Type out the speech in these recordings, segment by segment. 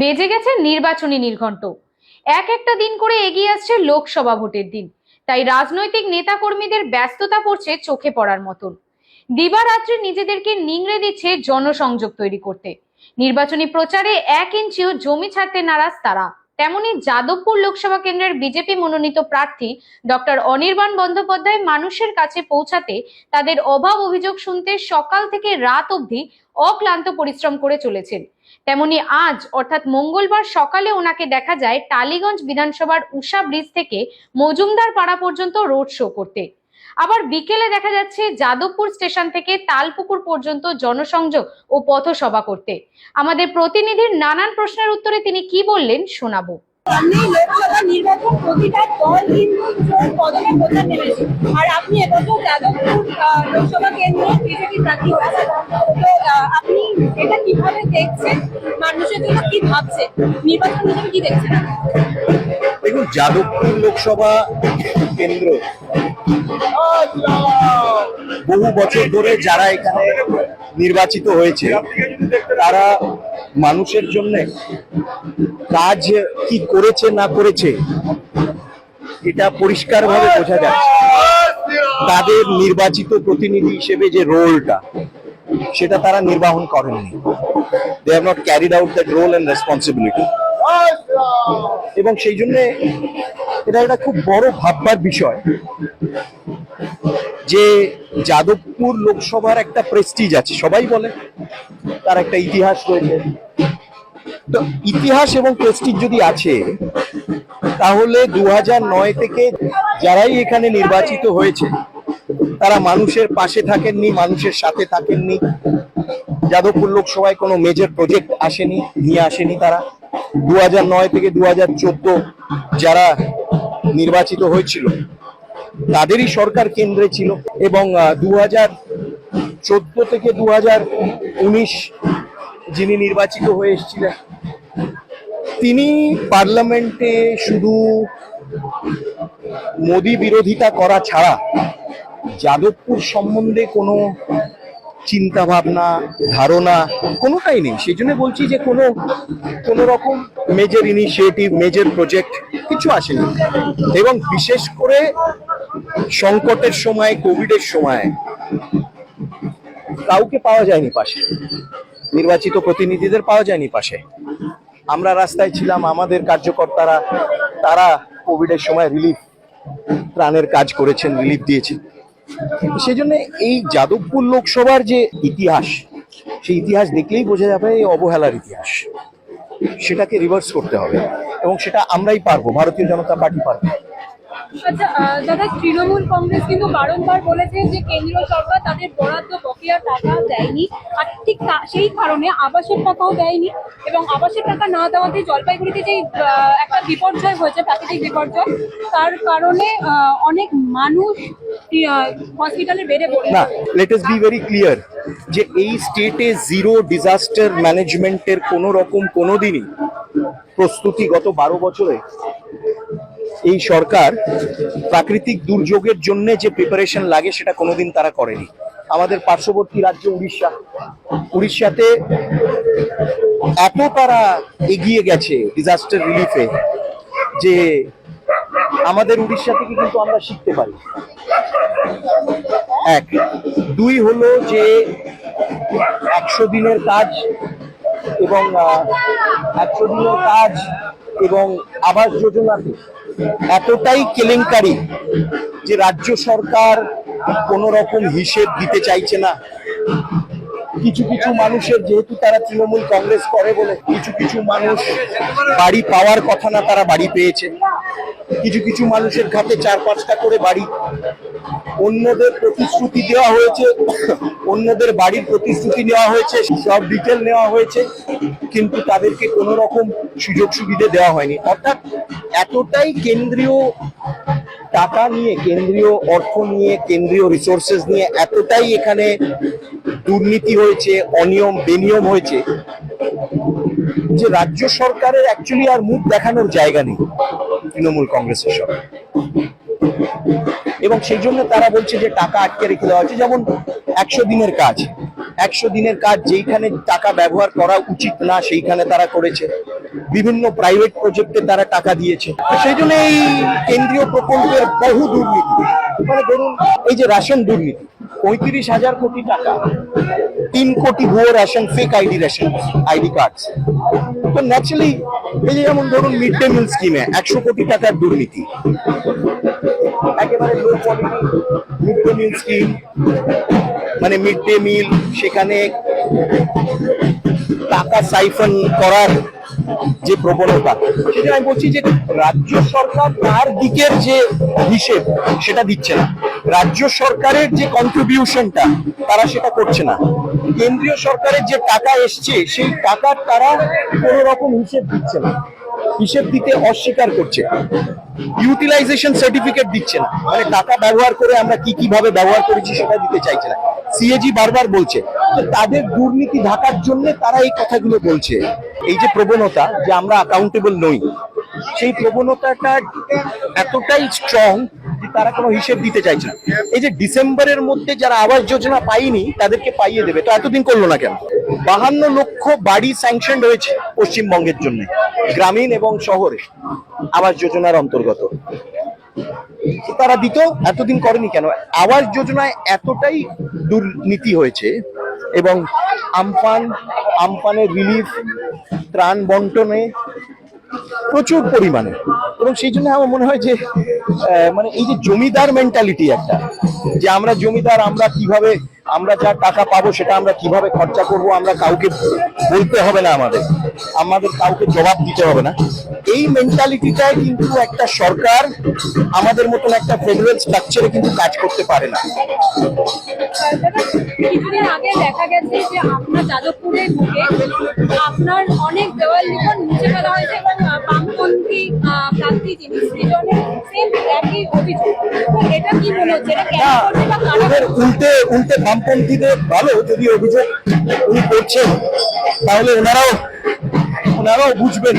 বেজে গেছে নির্বাচনী নির্ঘণ্ট। এক একটা দিন করে এগিয়ে আসছে লোকসভা ভোটের দিন। তাই রাজনৈতিক নেতাকর্মীদের ব্যস্ততা পড়ছে চোখে পড়ার মতন। দিবারাত্রি নিজেদেরকে নিংড়ে দিচ্ছে জনসংযোগ তৈরি করতে। নির্বাচনী প্রচারে এক ইঞ্চিও জমি ছাড়তে নারাজ তারা। তেমনি যাদবপুর লোকসভা কেন্দ্রের বিজেপি মনোনীত প্রার্থী ডক্টর অনির্বাণ বন্দ্যোপাধ্যায় মানুষের কাছে পৌঁছাতে তাদের অভাব অভিযোগ শুনতে সকাল থেকে রাত অবধি অক্লান্ত পরিশ্রম করে চলেছেন। তেমনি আজ, অর্থাৎ মঙ্গলবার সকালে ওনাকে দেখা যায় টালিগঞ্জ বিধানসভার উষা ব্রিজ থেকে মজুমদার পাড়া পর্যন্ত রোড শো করতে। আবার বিকেলে দেখা যাচ্ছে যাদবপুর স্টেশন থেকে তালপুকুর পর্যন্ত জনসংযোগ ও পথসভা করতে। আমাদের প্রতিনিধির নানান প্রশ্নের উত্তরে তিনি কি বললেন শোনাবো। সামনে লোকসভা নির্বাচন প্রতিটা দল কদমে নেমেছে আর আপনি এবছর যাদবপুর আহ, লোকসভা কেন্দ্রে বিজেপি প্রার্থী হয়েছেন। তো আপনি এটা কীভাবে দেখছেন? মানুষের জন্য কি ভাবছে নির্বাচন হিসেবে কি দেখছেন? দেখুন যাদবপুর লোকসভা কেন্দ্র বহু বছর ধরে যারা এখানে নির্বাচিত হয়েছে, তারা মানুষের জন্য কাজ কি করেছে না করেছে, এটা পরিষ্কারভাবে বোঝা যায়। তাদের নির্বাচিত প্রতিনিধি হিসেবে যে রোলটা, সেটা তারা নির্বাহন করেননি। They have not carried out that role and responsibility এবং সেই জন্য এটা একটা খুব বড় ভাববার বিষয় যে যাদবপুর লোকসভার একটা প্রেস্টিজ আছে, সবাই বলে, তার একটা ইতিহাস রয়েছে। তো ইতিহাস এবং প্রেস্টিজ যদি আছে, তাহলে দু নয় থেকে যারাই এখানে নির্বাচিত হয়েছে, তারা মানুষের পাশে থাকেননি, মানুষের সাথে থাকেননি। যাদবপুর লোকসভায় কোনো মেজর প্রজেক্ট আসেনি, নিয়ে আসেনি তারা। দু থেকে দু যারা নির্বাচিত হয়েছিল, তাদেরই সরকার কেন্দ্রে ছিল এবং দু চোদ্দ থেকে দু উনিশ যিনি নির্বাচিত হয়ে এসেছিলেন, তিনি পার্লামেন্টে শুধু মোদি বিরোধিতা করা ছাড়া যাদবপুর সম্বন্ধে কোনো চিন্তা ভাবনা ধারণা, কোনোটাই নেই। সেই জন্য বলছি যে কোনো কোনো রকম মেজর ইনিশিয়েটিভ মেজর প্রজেক্ট কিছু আসেনি। এবং বিশেষ করে সংকটের সময়, কোভিডের সময়, কাউকে পাওয়া যায়নি পাশে। নির্বাচিত প্রতিনিধিদের পাওয়া যায়নি পাশে। আমরা রাস্তায় ছিলাম, আমাদের কার্যকর্তারা, তারা কোভিডের সময় রিলিফ ত্রাণের কাজ করেছেন রিলিফ দিয়েছেন। সেই জন্য এই যাদবপুর লোকসভার যে ইতিহাস, সেই ইতিহাস দেখলেই বোঝা যাবে এই অবহেলার ইতিহাস। সেটাকে রিভার্স করতে হবে এবং সেটা আমরাই পারব, ভারতীয় জনতা পার্টি পারবে আচ্ছা দাদা, তৃণমূল কংগ্রেস কিন্তু বারংবার বলেছে যে কেন্দ্রীয় সরকার তাদের বরাদ্দ বকেয়া টাকা দেয়নি। আর ঠিক সেই কারণে আবাসের টাকাও দেয়নি এবং আবাসের টাকা না দেওয়াতে জলপাইগুড়িতে যে একটা বিপর্যয় হয়েছে, প্রাকৃতিক বিপর্যয়, তার কারণে অনেক মানুষ হসপিটালে বেড়ে পড়ে না let's be very clear যে এই স্টেটে জিরো ডিজাস্টার ম্যানেজমেন্টের কোনো রকম কোনোদিনই প্রস্তুতি গত বারো বছরে এই সরকার প্রাকৃতিক দুর্যোগের জন্য যে প্রিপারেশন লাগে সেটা কোনোদিন তারা করেনি। আমাদের পার্শ্ববর্তী রাজ্য উড়িষ্যা। উড়িষ্যাতে এত তারা এগিয়ে গেছে ডিজাস্টার রিলিফে যে আমাদের উড়িষ্যা থেকে কিন্তু আমরা শিখতে পারি। এক। দুই হলো যে একশো দিনের কাজ এবং একশো দিনের কাজ এবং আবাস যোজনাতে এতটাই কেলেঙ্কারি যে রাজ্য সরকার কোনো রকম হিসেব দিতে চাইছে না। কিছু কিছু মানুষের যেহেতু তারা তৃণমূল কংগ্রেস করে বলে, কিছু কিছু মানুষ বাড়ি পাওয়ার কথা না তারা বাড়ি পেয়েছে। কিছু কিছু মানুষের খাতে চার পাঁচটা করে বাড়ি অন্যদের প্রতিশ্রুতি দেওয়া হয়েছে, অন্যদের বাড়ির প্রতিশ্রুতি নেওয়া হয়েছে, সব ডিটেল নেওয়া হয়েছে, কিন্তু তাদেরকে কোনো রকম সুযোগ সুবিধা দেওয়া হয়নি। অর্থাৎ এতটাই কেন্দ্রীয় টাকা নিয়ে, কেন্দ্রীয় অর্থ নিয়ে, কেন্দ্রীয় রিসোর্সেস নিয়ে এতটাই এখানে দুর্নীতি হয়েছে, অনিয়ম, বেনিয়ম হয়েছে, যে রাজ্য সরকারের অ্যাকচুয়ালি আর মুখ দেখানোর জায়গা নেই তৃণমূল কংগ্রেসের সরকার এবং সেই জন্য তারা বলছে যে টাকা আটকে রেখে দেওয়া হচ্ছে। যেমন একশো দিনের কাজ। একশো দিনের কাজ যেইখানে টাকা ব্যবহার করা উচিত না, সেইখানে তারা করেছে। বিভিন্ন প্রাইভেট প্রজেক্টে তারা টাকা দিয়েছে। সেই জন্য এই কেন্দ্রীয় প্রকল্পের বহু দুর্নীতি। মানে ধরুন, এই যে রাশন দুর্নীতি পঁয়ত্রিশ হাজার কোটি টাকা। তিন কোটি ভুয়ো ration fake ID ration ID card তো ন্যাচারালি এই যে যেমন ধরুন মিড ডে মিল স্কিমে একশো কোটি টাকার দুর্নীতি। একেবারে low quality mid day meal scheme মানে মিড ডে মিল সেখানে টাকা সাইফন করার যে প্রবণতা, সেটা আমি বলছি যে রাজ্য সরকার তার দিকের যে হিসেব, সেটা দিচ্ছে না। রাজ্য সরকারের যে কন্ট্রিবিউশনটা তারা সেটা করছে না। কেন্দ্রীয় সরকারের যে টাকা এসছে, সেই টাকার তারা কোনো রকম হিসেব দিচ্ছে না। হিসেব দিতে অস্বীকার করছে। ইউটিলাইজেশন সার্টিফিকেট দিচ্ছে না। মানে টাকা ব্যবহার করে আমরা কি কীভাবে ব্যবহার করেছি সেটা দিতে চাইছে না। সিএজি বারবার বলছে তো তাদের দুর্নীতি ঢাকার জন্য তারা এই কথাগুলো বলছে। এই যে প্রবণতা যে আমরা অ্যাকাউন্টেবল নই, সেই প্রবণতাটা এতটাই স্ট্রং তারা কোনো হিসেব দিতে চাইছে না। এই যে ডিসেম্বরের মধ্যে যারা আবাস যোজনা পায়নি, তাদেরকে পাইয়ে দেবে। তো এতদিন করল না কেন? বাহান্ন লক্ষ বাড়ি স্যাংশন রয়েছে পশ্চিমবঙ্গের জন্য, গ্রামীণ এবং শহরে আবাস যোজনার অন্তর্গত। তারা দিত, এতদিন করেনি কেন? আবাস যোজনায় এতটাই দুর্নীতি হয়েছে এবং আমপান আমপানের রিলিফ, ত্রাণ বন্টনে প্রচুর পরিমাণে। এবং সেই জন্য আমার মনে হয় যে মানে এই যে জমিদার মেন্টালিটি একটা যে আমরা জমিদার আমরা কীভাবে আমরা যা টাকা পাবো সেটা আমরা কীভাবে খরচা করব আমরা কাউকে বলতে হবে না আমাদের। আমাদের কাউকে জবাব দিতে হবে না। এই মেন্টালিটিটাই কিন্তু একটা সরকার আমাদের মতন একটা ফেডারেল স্ট্রাকচারে কিন্তু কাজ করতে পারে না। কিছুদিন আগে দেখা গেছে যে আপনার যাদবপুরে ঢুকে আপনার অনেক দেওয়াল লিখন মুছে ফেলা হয়েছে এবং বামপন্থী প্রার্থী যিনি সৃজনের সেম একই অভিযোগ। এটা কি মনে হচ্ছে? এটা কেন করছে বা কারা উল্টে উল্টে বামপন্থীদের ভালো যদি অভিযোগ উনি করছেন তাহলে ওনারাও ওনারাও বুঝবেন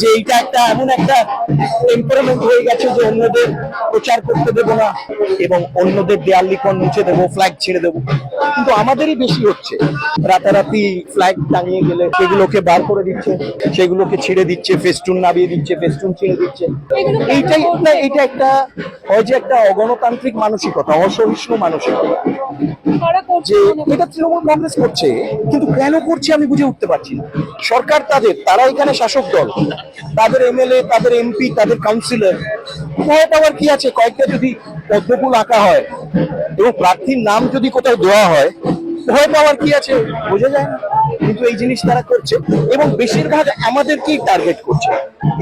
যে এইটা একটা এমন একটা টেম্পারামেন্ট হয়ে গেছে যে অন্যদের প্রচার করতে দেবো না এবং অন্যদের দেয়াল লিখন মুছে দেবো ফ্ল্যাগ ছেড়ে দেবো। কিন্তু আমাদেরই বেশি হচ্ছে। রাতারাতি ফ্ল্যাগ টাঙিয়ে গেলে সেগুলোকে বার করে দিচ্ছে সেগুলোকে ছেড়ে দিচ্ছে ফেস্টুন নামিয়ে দিচ্ছে ফেস্টুন ছেড়ে দিচ্ছে। এইটাই? না এটা একটা হয় যে একটা অগণতান্ত্রিক মানসিকতা অসহিষ্ণু মানসিকতা। যে এটা তৃণমূল কংগ্রেস করছে কিন্তু কেন করছে আমি বুঝে উঠতে পারছি না। সরকার তাদের তারা এখানে শাসক দল। তাদের এমএলএ তাদের এমপি তাদের কাউন্সিলর কোথায় পাওয়ার কি আছে? কয়েকটা যদি পদ্মফুল আঁকা হয় এবং প্রার্থীর নাম যদি কোথাও দেওয়া হয় ভয় পাওয়ার কি আছে? বোঝা যায় না। কিন্তু এই জিনিস তারা করছে এবং বেশিরভাগ আমাদেরকেই টার্গেট করছে।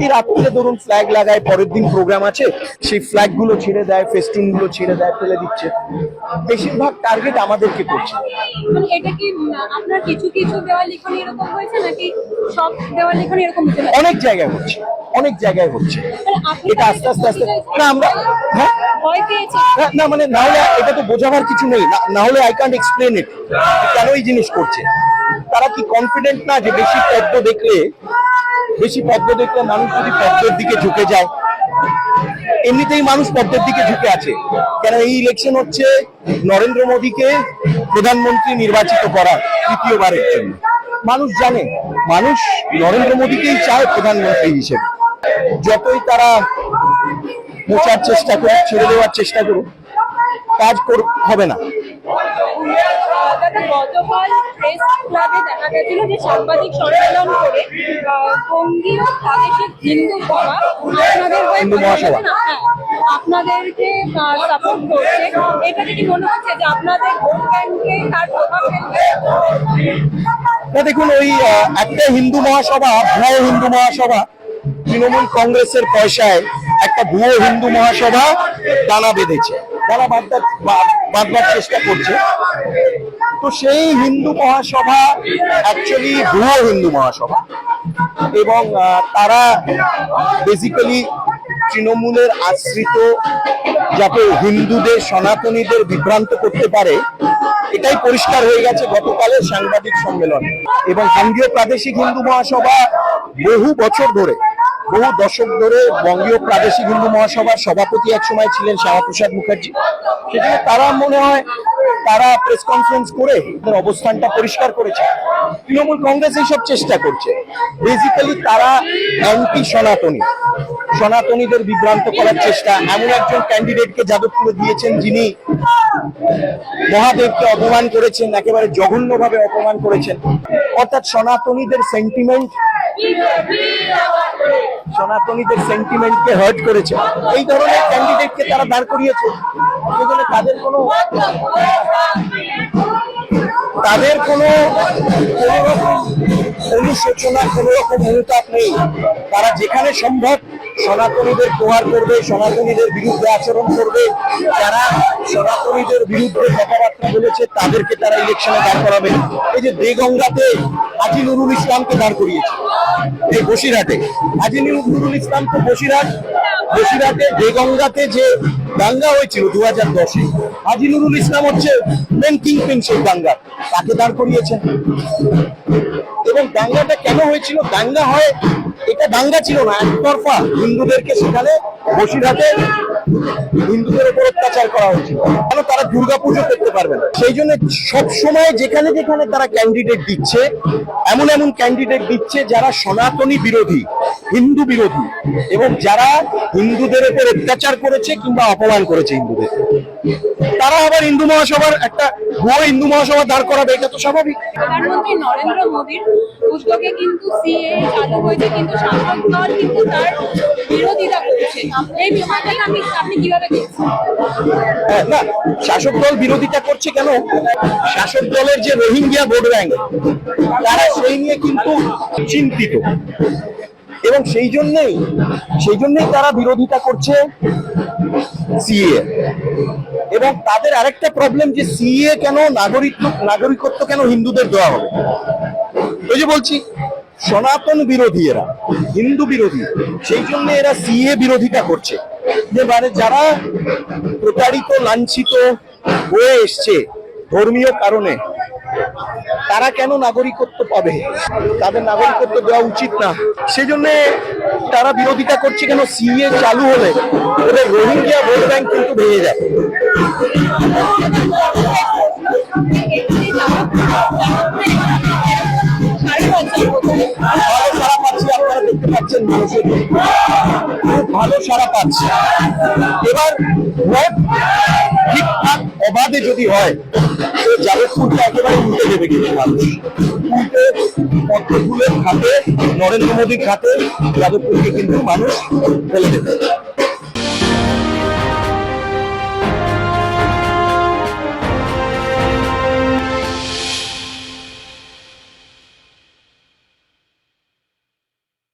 এই রাত্রে ধরুন ফ্ল্যাগ লাগায় পরের দিন প্রোগ্রাম আছে সেই ফ্ল্যাগগুলো ছিঁড়ে দেয় ফেস্টুনগুলো ছিঁড়ে দেয় ফেলে দিচ্ছে। বেশিরভাগ টার্গেট আমাদেরকে করছে। মানে এটা কি আপনার কিছু কিছু দেওয়াল লিখন এরকম হয়েছে নাকি সব দেওয়াল লিখন এরকম হতে অনেক জায়গায় হচ্ছে অনেক জায়গায় হচ্ছে। আপনি এটা আস্তে আস্তে আস্তে। না আমরা হ্যাঁ? না, না মানে না হলে এটা তো বোঝাবার কিছু নেই। না- হলে আই ক্যান্ট এক্সপ্লেন ইট কেন এই জিনিস করছে? তারা কি কনফিডেন্ট না যে বেশি পদ্ম দেখলে, বেশি পদ্ম দেখলে মানুষ যদি পদ্মের দিকে ঝুঁকে যায়? এমনিতেই মানুষ পদ্মের দিকে ঝুঁকে আছে। কেন এই ইলেকশন হচ্ছে নরেন্দ্র মোদীকে প্রধানমন্ত্রী নির্বাচিত করা তৃতীয়বারের জন্য। মানুষ জানে, মানুষ নরেন্দ্র মোদীকেই চায় প্রধানমন্ত্রী হিসেবে। যতই তারা মোচার চেষ্টা করুক, ছেড়ে দেওয়ার চেষ্টা করুক, কাজ হবে না। দেখা গেছিল যে সাংবাদিক সম্মেলন করে বঙ্গীয় প্রাদেশিক হিন্দু সভা আপনাদের হয়ে? হ্যাঁ, আপনাদেরকে সাপোর্ট করছে। এটাতে কি মনে হচ্ছে যে আপনাদের ভোট ব্যাংকে তার প্রভাব ফেলবে। না দেখুন ওই একটা হিন্দু মহাসভা ভুয়ো হিন্দু মহাসভা তৃণমূল কংগ্রেসের পয়সায় একটা ভুয়ো হিন্দু মহাসভা দানা বেঁধেছে। দানা বাঁধবার বা- বাঁধবার চেষ্টা করছে। তো সেই হিন্দু মহাসভা অ্যাকচুয়ালি ভুয়ো হিন্দু মহাসভা। এবং তারা বেসিক্যালি তৃণমূলের আশ্রিত যাতে হিন্দুদের, সনাতনীদের বিভ্রান্ত করতে পারে, এটাই পরিষ্কার হয়ে গেছে গতকালের সাংবাদিক সম্মেলন। এবং বঙ্গীয় প্রাদেশিক হিন্দু মহাসভা বহু বছর ধরে, বহু দশক ধরে বঙ্গীয় প্রাদেশিক হিন্দু মহাসভার সভাপতি এক সময় ছিলেন শ্যামাপ্রসাদ মুখার্জি। সেজন্য তারা মনে হয় তারা প্রেস কনফারেন্স করে তাদের অবস্থানটা পরিষ্কার করেছে। তৃণমূল কংগ্রেস এইসব চেষ্টা করছে। বেসিক্যালি তারা অ্যান্টি সনাতনী সনাতনীদের বিভ্রান্ত করার চেষ্টা। এমন একজন ক্যান্ডিডেটকে যাদবপুরে দিয়েছেন যিনি মহাদেবকে অপমান করেছেন, একেবারে জঘন্যভাবে অপমান করেছেন। অর্থাৎ সনাতনীদের সেন্টিমেন্ট সনাতনীদের সেন্টিমেন্টকে হার্ট করেছে। এই ধরনের ক্যান্ডিডেটকে তারা দাঁড় করিয়েছে। তাদের কোনো তাদের কোনো কোনো রকম অনুশোচনা কোনো রকম অনুতাপ নেই। তারা যেখানে সম্ভব সনাতনীদের প্রহার করবে, সনাতনীদের বিরুদ্ধে আচরণ করবে। যারা সনাতনীদের বিরুদ্ধে কথাবার্তা বলেছে, তাদেরকে তারা ইলেকশনে দাঁড় করাবে। এই যে দেগঙ্গাতে আজি নুরুল ইসলামকে দাঁড় করিয়েছে, এই বসিরহাটে। আজি নুরুল ইসলাম তো বসিরহাট। বসিরহাটে, দেগঙ্গাতে যে দাঙ্গা হয়েছিল দু হাজার দশে আজি নুরুল ইসলাম হচ্ছে মেন কিং পিন সেই দাঙ্গা। তাকে দাঁড় করিয়েছেন। এবং দাঙ্গাটা কেন হয়েছিল? দাঙ্গা হয় এটা দাঙ্গা ছিল না, একতরফা। হিন্দুদেরকে সেখানে বসিরহাটে হিন্দুদের উপর অত্যাচার করা হয়েছিল। কেন তারা দুর্গাপুজো করতে পারবে না? সেই জন্য সব সময় যেখানে যেখানে তারা ক্যান্ডিডেট দিচ্ছে, এমন এমন ক্যান্ডিডেট দিচ্ছে যারা সনাতনী বিরোধী, হিন্দু বিরোধী, এবং যারা হিন্দুদের উপর অত্যাচার করেছে কিংবা অপমান করেছে হিন্দুদের। তারা আবার হিন্দু মহাসভার একটা ভুয়ো হিন্দু মহাসভা দাঁড় করাবে, এটা তো স্বাভাবিক। প্রধানমন্ত্রী নরেন্দ্র মোদীর উদ্যোগে কিন্তু সিএ চালু হয়েছে কিন্তু শাসক দল কিন্তু তার বিরোধিতা করছে। এই আমি আপনি কীভাবে দেখছেন? হ্যাঁ, না শাসক দল বিরোধিতা করছে কেন? শাসক দলের যে রোহিঙ্গিয়া ভোট ব্যাংক তারা সেই নিয়ে কিন্তু চিন্তিত। এবং সেই জন্যই সেই জন্যই তারা বিরোধিতা করছে সিএ। এবং তাদের আরেকটা প্রবলেম যে সিএ কেন নাগরিক নাগরিকত্ব কেন হিন্দুদের দেওয়া হবে? ওই যে বলছি সনাতন বিরোধী এরা, হিন্দু বিরোধী। সেই জন্য এরা সিএ বিরোধিতা করছে। যে মানে যারা প্রতারিত, লাঞ্ছিত হয়ে এসছে ধর্মীয় কারণে, তারা কেন নাগরিকত্ব পাবে? তাদের নাগরিকত্ব দেওয়া উচিত না। সেজন্য তারা বিরোধিতা করছে কেন সিএ চালু হলে? ওদের রোহিঙ্গিয়া ভোট ব্যাংক কিন্তু ভেঙে যাবে ভালো সারা পাচ্ছি। আপনারা দেখতে পাচ্ছেন মানুষের ভালো সারা পাচ্ছে এবার ঠিকঠাক অবাধে যদি হয়, তো যাদবপুরটা একেবারে উল্টে দেবে কিন্তু মানুষ। উল্টে খাতে, নরেন্দ্র মোদীর খাতে যাদবপুরকে কিন্তু মানুষ ফেলে দেবে।